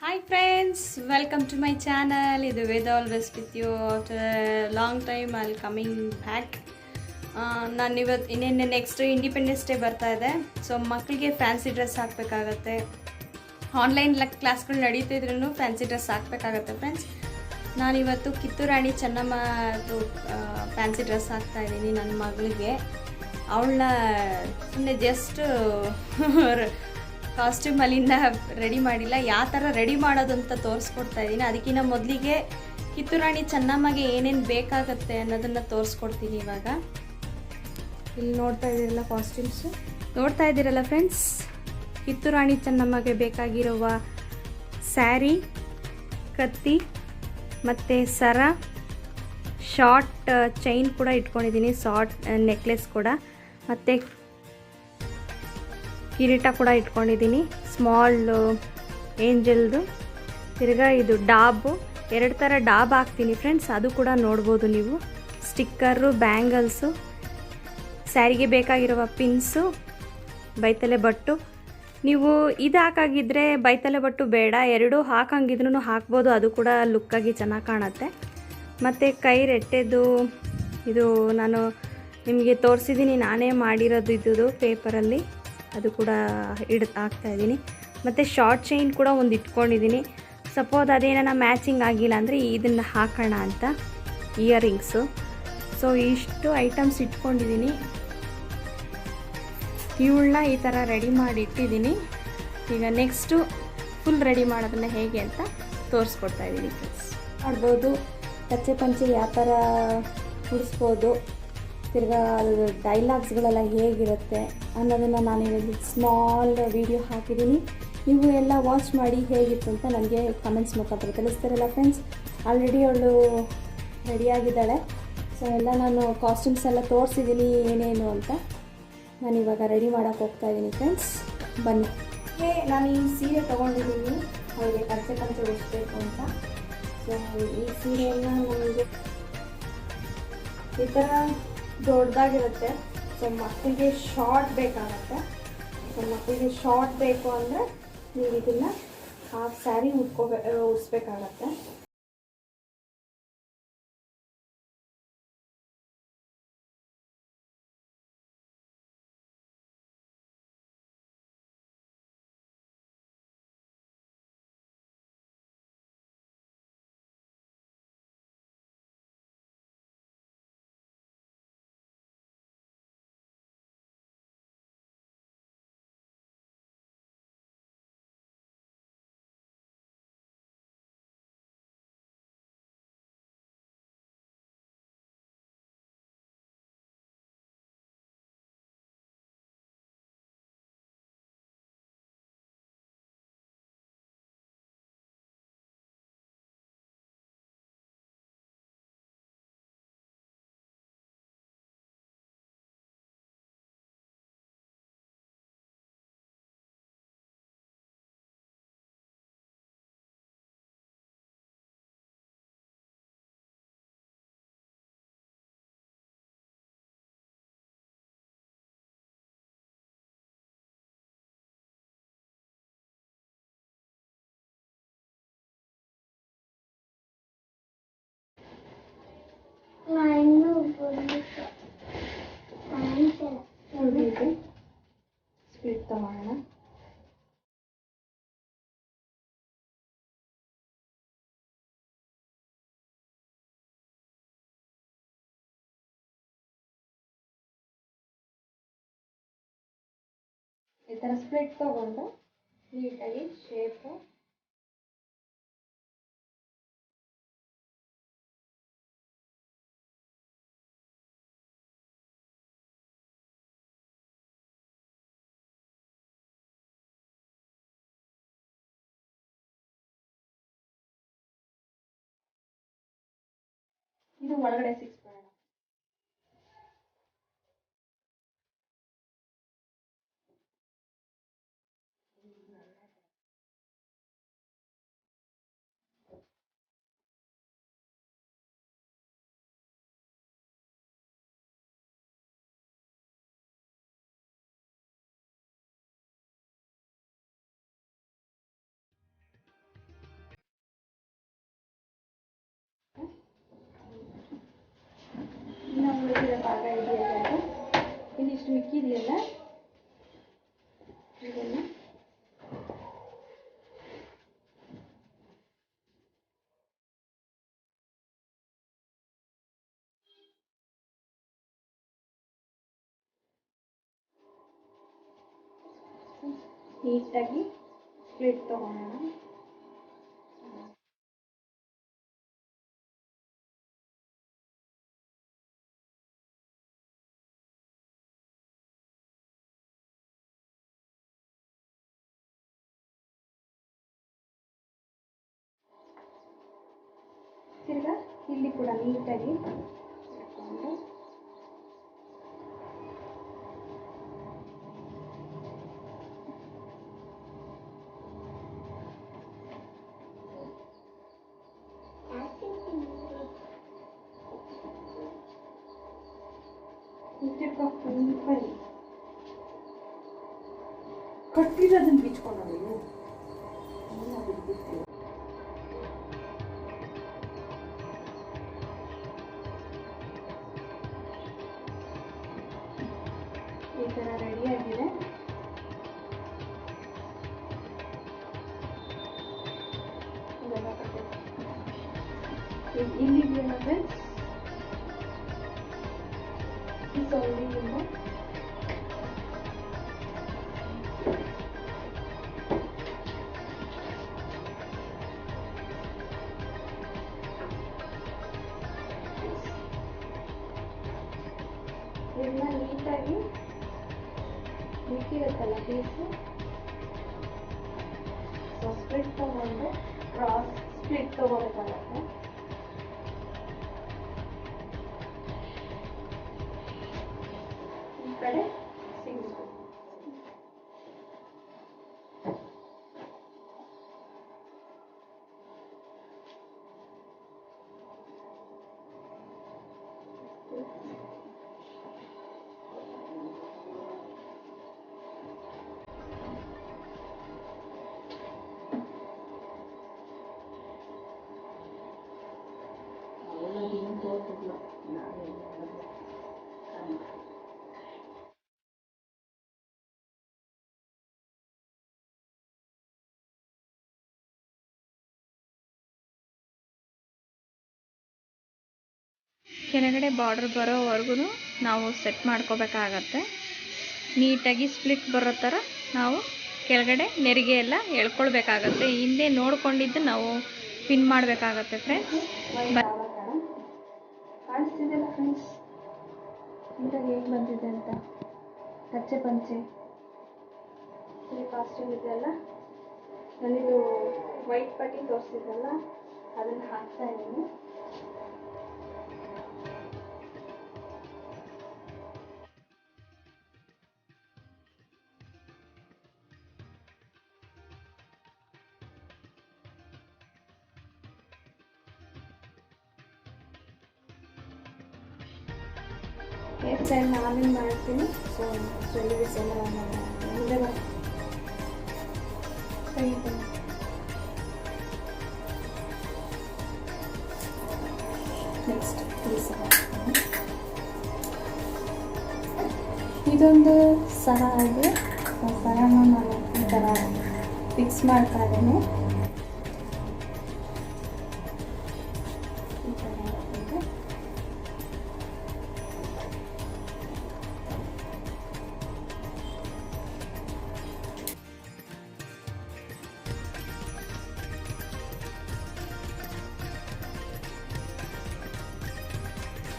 Hi friends welcome to my channel ಇದು Veda always with you after long time I coming back ನಾನು ಇವತ್ತು ಇನ್ನೇನು next independence day ಬರ್ತಾ ಇದೆ. So ಮಕ್ಕಳಿಗೆ ಫ್ಯಾನ್ಸಿ ಡ್ರೆಸ್ ಹಾಕಬೇಕಾಗತ್ತೆ. ಆನ್ಲೈನ್ ಕ್ಲಾಸ್ಗಳು ನಡೀತಿದ್ರೂ ಫ್ಯಾನ್ಸಿ ಡ್ರೆಸ್ ಹಾಕಬೇಕಾಗತ್ತೆ ಫ್ರೆಂಡ್ಸ್ ನಾನಿವತ್ತು ಕಿತ್ತೂರಾಣಿ ಚೆನ್ನಮ್ಮದು ಫ್ಯಾನ್ಸಿ ಡ್ರೆಸ್ ಹಾಕ್ತಾ ಇದ್ದೀನಿ ನನ್ನ ಮಗಳಿಗೆ. ಅವಳನ್ನ ಸುಮ್ಮನೆ ಜಸ್ಟ್ ಕಾಸ್ಟ್ಯೂಮ್ ಅಲ್ಲಿಂದ ರೆಡಿ ಮಾಡಿಲ್ಲ. ಯಾವ ಥರ ರೆಡಿ ಮಾಡೋದು ಅಂತ ತೋರಿಸ್ಕೊಡ್ತಾ ಇದ್ದೀನಿ ಅದಕ್ಕಿಂತ ಮೊದಲಿಗೆ ಕಿತ್ತೂರಾಣಿ ಚೆನ್ನಮ್ಮಗೆ ಏನೇನು ಬೇಕಾಗುತ್ತೆ ಅನ್ನೋದನ್ನು ತೋರಿಸ್ಕೊಡ್ತೀನಿ ಇವಾಗ. ಇಲ್ಲಿ ನೋಡ್ತಾ ಇದ್ದೀರಲ್ಲ ಕಾಸ್ಟ್ಯೂಮ್ಸು ನೋಡ್ತಾ ಇದ್ದೀರಲ್ಲ ಫ್ರೆಂಡ್ಸ್ ಕಿತ್ತೂರಾಣಿ ಚೆನ್ನಮ್ಮಗೆ ಬೇಕಾಗಿರುವ ಸ್ಯಾರಿ ಕತ್ತಿ ಮತ್ತು ಸರ ಶಾರ್ಟ್ ಚೈನ್ ಕೂಡ ಇಟ್ಕೊಂಡಿದ್ದೀನಿ. ಶಾರ್ಟ್ ನೆಕ್ಲೆಸ್ ಕೂಡ. ಮತ್ತು ಕಿರೀಟ ಕೂಡ ಇಟ್ಕೊಂಡಿದ್ದೀನಿ. ಸ್ಮಾಲ್ ಏಂಜಲ್ದು ತಿರ್ಗಾ ಇದು ಡಾಬು. ಎರಡು ಥರ ಡಾಬ್ ಹಾಕ್ತೀನಿ ಫ್ರೆಂಡ್ಸ್ ಅದು ಕೂಡ ನೋಡ್ಬೋದು ನೀವು. ಸ್ಟಿಕ್ಕರು ಬ್ಯಾಂಗಲ್ಸು ಸ್ಯಾರಿಗೆ ಬೇಕಾಗಿರುವ ಪಿನ್ಸು ಬೈತಲೆ ಬಟ್ಟು. ನೀವು ಇದು ಹಾಕಾಗಿದ್ದರೆ ಬೈತಲೆ ಬಟ್ಟು ಬೇಡ. ಎರಡೂ ಹಾಕಂಗಿದ್ರೂ ಹಾಕ್ಬೋದು. ಅದು ಕೂಡ ಲುಕ್ಕಾಗಿ ಚೆನ್ನಾಗಿ ಕಾಣುತ್ತೆ. ಮತ್ತು ಕೈ ರೆಟ್ಟೆದು ಇದು ನಾನು ನಿಮಗೆ ತೋರಿಸಿದ್ದೀನಿ ನಾನೇ ಮಾಡಿರೋದು ಇದ್ದು ಪೇಪರಲ್ಲಿ ಅದು ಕೂಡ ಇಡ್ ಹಾಕ್ತಾಯಿದ್ದೀನಿ ಮತ್ತು ಶಾರ್ಟ್ ಚೈನ್ ಕೂಡ ಒಂದು ಇಟ್ಕೊಂಡಿದ್ದೀನಿ. ಸಪೋಸ್ ಅದೇನೋ ಮ್ಯಾಚಿಂಗ್ ಆಗಿಲ್ಲ ಅಂದರೆ ಇದನ್ನು ಹಾಕೋಣ ಅಂತ ಇಯರಿಂಗ್ಸು ಸೊ ಇಷ್ಟು ಐಟಮ್ಸ್ ಇಟ್ಕೊಂಡಿದ್ದೀನಿ. ಇವಳನ್ನ ಈ ಥರ ರೆಡಿ ಮಾಡಿ ಇಟ್ಟಿದ್ದೀನಿ. ಈಗ ನೆಕ್ಸ್ಟು ಫುಲ್ ರೆಡಿ ಮಾಡೋದನ್ನು ಹೇಗೆ ಅಂತ ತೋರಿಸ್ಕೊಡ್ತಾ ಇದ್ದೀನಿ ಮಾಡ್ಬೋದು. ಕಚ್ಚೆ ಪಂಚೆ ಯಾವ ಥರ ಉಡಿಸ್ಬೋದು. ತಿರ್ಗಾ ಅದು ಡೈಲಾಗ್ಸ್ಗಳೆಲ್ಲ ಹೇಗಿರುತ್ತೆ ಅನ್ನೋದನ್ನು ನಾನು ಇವತ್ತು ಸ್ಮಾಲ್ ವಿಡಿಯೋ ಹಾಕಿದ್ದೀನಿ. ನೀವು ಎಲ್ಲ ವಾಚ್ ಮಾಡಿ ಹೇಗಿತ್ತು ಅಂತ ನನಗೆ ಕಮೆಂಟ್ಸ್ ಮುಖಾಂತರ ತಿಳಿಸ್ತಾರಲ್ಲ ಫ್ರೆಂಡ್ಸ್ ಆಲ್ರೆಡಿ ಅವಳು ರೆಡಿಯಾಗಿದ್ದಾಳೆ ಸೊ ಎಲ್ಲ ನಾನು ಕಾಸ್ಟ್ಯೂಮ್ಸ್ ಎಲ್ಲ ತೋರಿಸಿದ್ದೀನಿ ಏನೇನು ಅಂತ ನಾನು ಇವಾಗ ರೆಡಿ ಮಾಡೋಕ್ಕೆ ಹೋಗ್ತಾ ಇದ್ದೀನಿ ಫ್ರೆಂಡ್ಸ್ ಬನ್ನಿ. ಹೇ, ನಾನು ಈ ಸೀರೆ ತೊಗೊಂಡಿದ್ದೀನಿ. ಅವಳಿಗೆ ಪಂಚೆ ಉಡಿಸ್ಬೇಕು ಅಂತ. ಸೊ ಈ ಸೀರೆಯನ್ನು ನನಗೆ ಈ ಥರ ದೊಡ್ಡದಾಗಿರುತ್ತೆ. ಸೊ ಮಕ್ಕಳಿಗೆ ಶಾರ್ಟ್ ಬೇಕಾಗುತ್ತೆ. ಸೊ ಮಕ್ಕಳಿಗೆ ಶಾರ್ಟ್ ಬೇಕು ಅಂದರೆ ನೀವು ಇದನ್ನು ಹಾಫ್ ಸ್ಯಾರಿ ಉಟ್ಕೋಬೇ ಉಡಿಸ್ಬೇಕಾಗತ್ತೆ. ಈ ಥರ ಸ್ಪ್ಲಿಟ್ ತಗೊಂಡು ನೀಟಾಗಿ ಶೇಪು ಇದು ಒಳಗಡೆ ಸಿಕ್ಸ್ ಮಾಡೋಣ ಭಾಗ ಇದೆಯಲ್ಲ ಇನ್ನಿಷ್ಟು ಮಿಕ್ಕಿದೆಯಲ್ಲ ಇದನ್ನು ನೀಟಾಗಿ ಸ್ಪ್ಲಿಟ್ ತೊಗೊಳೋಣ ತಿರ್ಗಾ ಇಲ್ಲಿ ಕೂಡ ನೀಟಾಗಿ ಇಟ್ಕೊಂಡು ತಿರ್ಗಾ ಫುಲ್ ಈ ಕಡೆ? ಕೆಳಗಡೆ ಬಾರ್ಡರ್ ಬರೋವರೆಗೂ ನಾವು ಸೆಟ್ ಮಾಡ್ಕೋಬೇಕಾಗತ್ತೆ. ನೀಟಾಗಿ ಸ್ಪ್ಲಿಟ್ ಬರೋ ಥರ ನಾವು ಕೆಳಗಡೆ ನೆರಿಗೆ ಎಲ್ಲ ಎಳ್ಕೊಳ್ಬೇಕಾಗತ್ತೆ. ಹಿಂದೆ ನೋಡ್ಕೊಂಡಿದ್ದು ನಾವು ಪಿನ್ ಮಾಡಬೇಕಾಗತ್ತೆ ಫ್ರೆಂಡ್ಸ್ ಕಾಣಿಸ್ತಿದೆಯಲ್ಲ ಫ್ರೆಂಡ್ಸ್ ನೀಟಾಗಿ ಹೇಗೆ ಬಂದಿದೆ ಅಂತ? ಕಚ್ಚೆ ಪಂಚೆ. ಕಾಸ್ಟ್ಯೂಮ್ ಇದೆಲ್ಲ ನಾನಿದು ವೈಟ್ ಪಟ್ಟಿ ತೋರಿಸಿದ್ದಲ್ಲ ಅದನ್ನು ಹಾಕ್ತಾ ಇದ್ದೀನಿ. ನೆಕ್ಸ್ಟ್ ಪೀಸ್ ಇದೊಂದು ಸರ ಇದೆ ಸರನ ನಾನು ಈ ಥರ ಫಿಕ್ಸ್ ಮಾಡ್ತಾ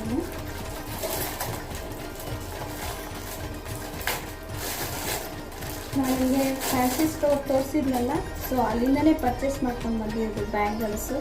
ಹ್ಮ್. ನನಗೆ ಫ್ಯಾನ್ಸಿ ಸ್ಟೋರ್ ತೋರಿಸಿದ್ನಲ್ಲ ಸೊ ಅಲ್ಲಿಂದನೇ ಪರ್ಚೇಸ್ ಮಾಡ್ಕೊಂಡು ಬಂದಿದ್ದು ಬ್ಯಾಂಗಲ್ಸು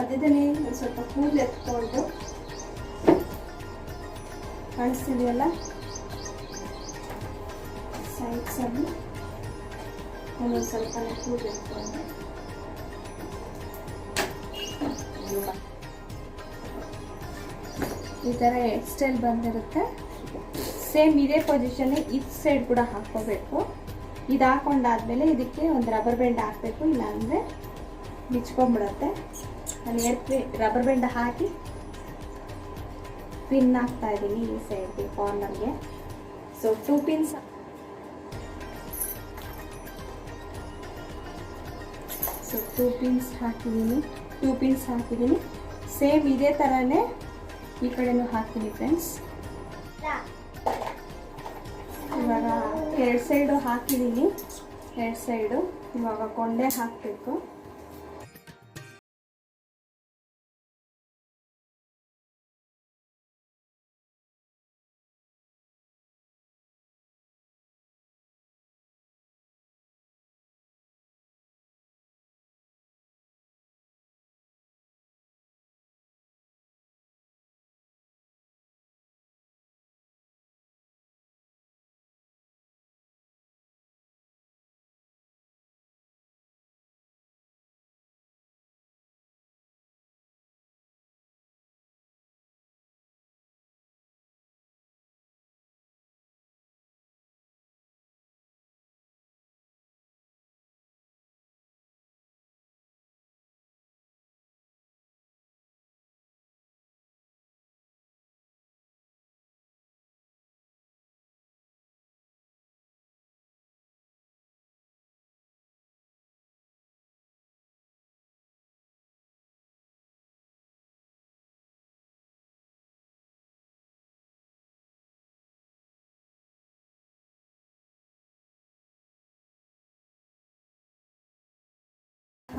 ಮಧ್ಯದಲ್ಲಿ ಒಂದು ಸ್ವಲ್ಪ ಕೂದಲು ಎತ್ಕೊಂಡು. ಕಾಣಿಸ್ತಿದೆಯಲ್ಲ? ಸೈಡ್ಸಲ್ಲಿ ಒಂದೊಂದು ಸ್ವಲ್ಪ ಕೂದಲು ಎತ್ಕೊಂಡು. ಈ ಥರ ಹೆಡ್ ಸ್ಟೈಲ್ ಬಂದಿರುತ್ತೆ. ಸೇಮ್ ಇದೇ ಪೊಸಿಷನ್ ಇದ್ ಸೈಡ್ ಕೂಡ ಹಾಕ್ಕೋಬೇಕು. ಇದು ಹಾಕೊಂಡಾದ್ಮೇಲೆ ಇದಕ್ಕೆ ಒಂದು ರಬ್ಬರ್ ಬ್ಯಾಂಡ್ ಹಾಕಬೇಕು, ಇಲ್ಲಾಂದರೆ ಬಿಚ್ಕೊಂಡ್ಬಿಡುತ್ತೆ. ನಾನು ಏರ್ ರಬ್ಬರ್ ಬ್ಯಾಂಡ್ ಹಾಕಿ ಪಿನ್ ಹಾಕ್ತಾ ಇದ್ದೀನಿ ಈ ಸೈಡ್ಗೆ ಕಾರ್ನರ್ಗೆ so two pins so two pins ಹಾಕಿದ್ದೀನಿ ಟೂ ಪಿನ್ಸ್ ಹಾಕಿದ್ದೀನಿ. ಸೇಮ್ ಇದೇ ಥರನೇ ಈ ಕಡೆನೂ ಹಾಕ್ತೀನಿ ಫ್ರೆಂಡ್ಸ್ ಇವಾಗ ಎರಡು ಸೈಡು ಹಾಕಿದ್ದೀನಿ, ಎರಡು ಸೈಡು ಇವಾಗ ಕೊಂಡೆ ಹಾಕಬೇಕು.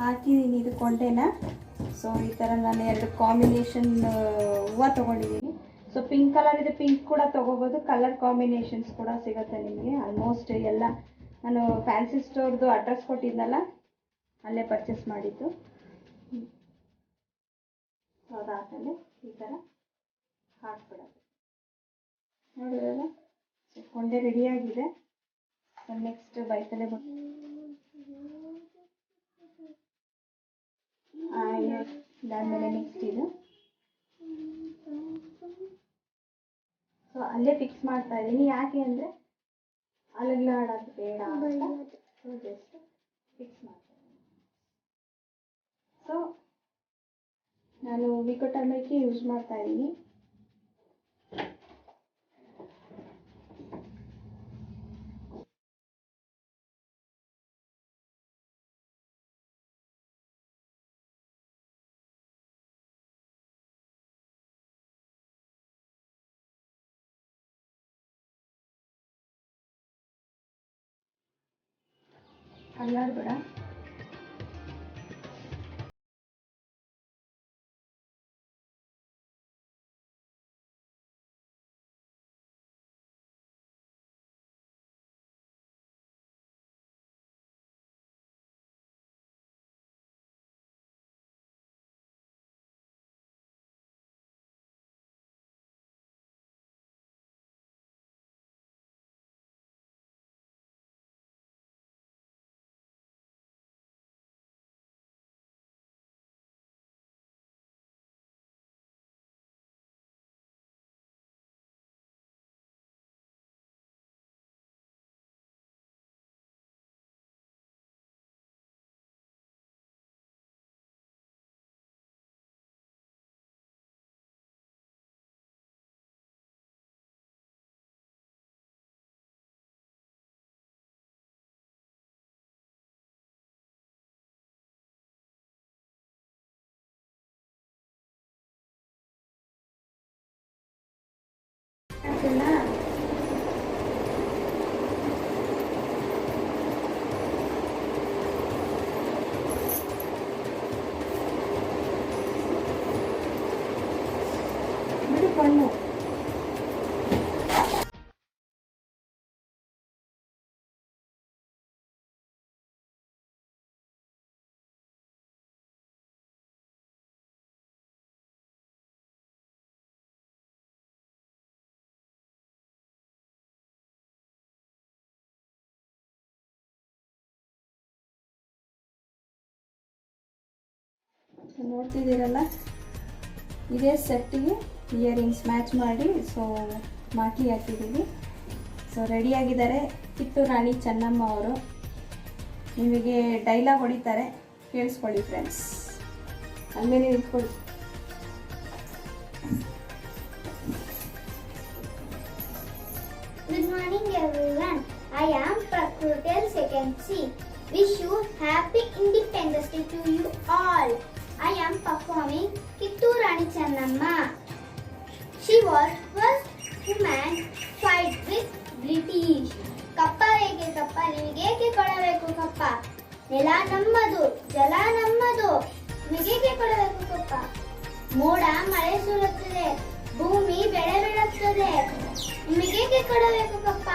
ಹಾಕಿದ್ದೀನಿ ಇದು ಕೊಂಡೆನ. ಸೊ ಈ ಥರ ನಾನು ಎರಡು ಕಾಂಬಿನೇಷನ್ ಹೂವು ತೊಗೊಂಡಿದ್ದೀನಿ. ಸೊ ಪಿಂಕ್ ಕಲರ್ ಇದೆ ಪಿಂಕ್ ಕೂಡ ತೊಗೋಬೋದು. ಕಲರ್ ಕಾಂಬಿನೇಷನ್ಸ್ ಕೂಡ ಸಿಗುತ್ತೆ ನಿಮಗೆ. ಆಲ್ಮೋಸ್ಟ್ ಎಲ್ಲ ನಾನು ಫ್ಯಾನ್ಸಿ ಸ್ಟೋರ್ದು ಅಡ್ರೆಸ್ ಕೊಟ್ಟಿದ್ದೆನಲ್ಲ ಅಲ್ಲೇ ಪರ್ಚೇಸ್ ಮಾಡಿದ್ದು. ಸೊ ಅದಾದಮೇಲೆ ಈ ಥರ ಹಾಕ್ಬಿಡೋದು. ನೋಡಿದ್ರಲ್ಲ? ಸೊ ಕೊಂಡೆ ರೆಡಿಯಾಗಿದೆ ನೆಕ್ಸ್ಟ್ ಬೈಕಲ್ಲೇ ಬಂದು ಇದಾದ್ಮೇಲೆ ನೆಕ್ಸ್ಟ್ ಇದು. ಸೊ ಅಲ್ಲೇ ಫಿಕ್ಸ್ ಮಾಡ್ತಾ ಇದ್ದೀನಿ. ಯಾಕೆ ಅಂದರೆ ಅಲಗ್ಲಾಡೋದು ಬೇಡ ಸೊ ಜಸ್ಟ್ ಫಿಕ್ಸ್ ಮಾಡ್ತಾ ಸೊ ನಾನು ವಿಕೋ ಟರ್ಮರಿಕೆ ಯೂಸ್ ಮಾಡ್ತಾ ಇದ್ದೀನಿ. ಅಲ್ಲಾಡ್ಬೇಡ ಅದನ್ನ ಕಣ್ಣು ನೋಡ್ತಿದ್ದೀರಲ್ಲ? ಇದೇ ಸೆಟ್ಟಿಗೆ ಇಯರಿಂಗ್ಸ್ ಮ್ಯಾಚ್ ಮಾಡಿ ಸೊ ಮಾಕಿ ಹಾಕಿದ್ದೀವಿ ಸೊ ರೆಡಿಯಾಗಿದ್ದಾರೆ ಕಿತ್ತೂರು ರಾಣಿ ಚೆನ್ನಮ್ಮ ಅವರು. ನಿಮಗೆ ಡೈಲಾಗ್ ಹೊಡಿತಾರೆ. ಕೇಳಿಸ್ಕೊಳ್ಳಿ ಫ್ರೆಂಡ್ಸ್ ಅಲ್ಲೇ ಇಟ್ಕೊಳ್ಳಿ good morning everyone I am ಪ್ರಕೃತಿಯಲ್ second C wish you happy independence day to you all I am performing Kittur Rani Chennamma She was first woman fight with British. ಕಪ್ಪ ಏಕೆ ಕಪ್ಪ ನಿಮಗೇಕೆ ಕೊಡಬೇಕು ಕಪ್ಪ? ನೆಲ ನಮ್ಮದು, ಜಲ ನಮ್ಮದು ನಿಮಗೇಕೆ ಕೊಡಬೇಕು ಕಪ್ಪ? ಮೋಡ ಮಳೆ ಸುರುತ್ತದೆ, ಭೂಮಿ ಬೆಳೆ ಬೆಳೆಯುತ್ತದೆ ನಿಮಗೇಕೆ ಕೊಡಬೇಕು ಕಪ್ಪ?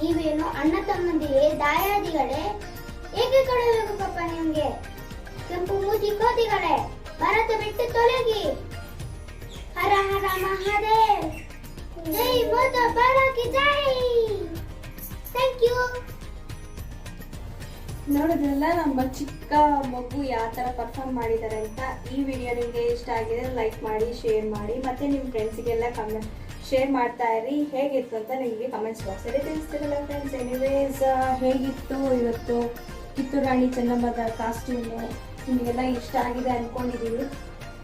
ನೀವೇನು ಅಣ್ಣ ತಮ್ಮಂದಿಗೆ ದಾಯಾದಿಗಳೇ, ಏಕೆ ಕೊಡಬೇಕು ಕಪ್ಪ ನಿಮಗೆ? ಕೆಂಪು ಮೂತಿ ಕೋತಿಗಳೇ, ಭಾರತ ಬಿಟ್ಟು ತೊಲಗಿ. ಹರ ಹರ ಜೈ ಥ್ಯಾಂಕ್ ಯು ನೋಡಿದ್ರಲ್ಲ, ನಮ್ಮ ಚಿಕ್ಕ ಮಗು ಯಾವ ಥರ ಪರ್ಫಾರ್ಮ್ ಮಾಡಿದ್ದಾರೆ ಅಂತ ಈ ವಿಡಿಯೋ ನಿಮಗೆ ಇಷ್ಟ ಆಗಿದೆ ಲೈಕ್ ಮಾಡಿ ಶೇರ್ ಮಾಡಿ, ಮತ್ತೆ ನಿಮ್ಮ ಫ್ರೆಂಡ್ಸಿಗೆಲ್ಲ ಕಮೆಂಟ್ ಶೇರ್ ಮಾಡ್ತಾ ಇರಿ. ಹೇಗಿತ್ತು ಅಂತ ನಿಮಗೆ ಕಮೆಂಟ್ಸ್ ಬಾಕ್ಸಲ್ಲಿ ತಿಳಿಸ್ತಿರಲ್ಲ ಫ್ರೆಂಡ್ಸ್ ಎನಿವೇಸ್ ಹೇಗಿತ್ತು ಇವತ್ತು ಕಿತ್ತೂರು ರಾಣಿ ಚೆನ್ನಮ್ಮದ ಕಾಸ್ಟ್ಯೂಮು ನಿಮಗೆಲ್ಲ ಇಷ್ಟ ಆಗಿದೆ ಅಂದ್ಕೊಂಡಿದ್ದೀವಿ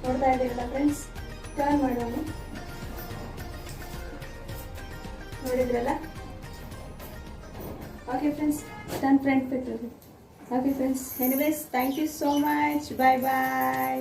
ನೋಡ್ತಾ ಇದ್ದೀರಲ್ಲ ಫ್ರೆಂಡ್ಸ್ ಟರ್ನ್ ಮಾಡೋಣ. ನೋಡಿದ್ರಲ್ಲ? ಓಕೆ ಫ್ರೆಂಡ್ಸ್ ಟರ್ನ್ ಫ್ರೆಂಡ್ ಬಿಟ್ಟು okay friends anyways thank you so much bye bye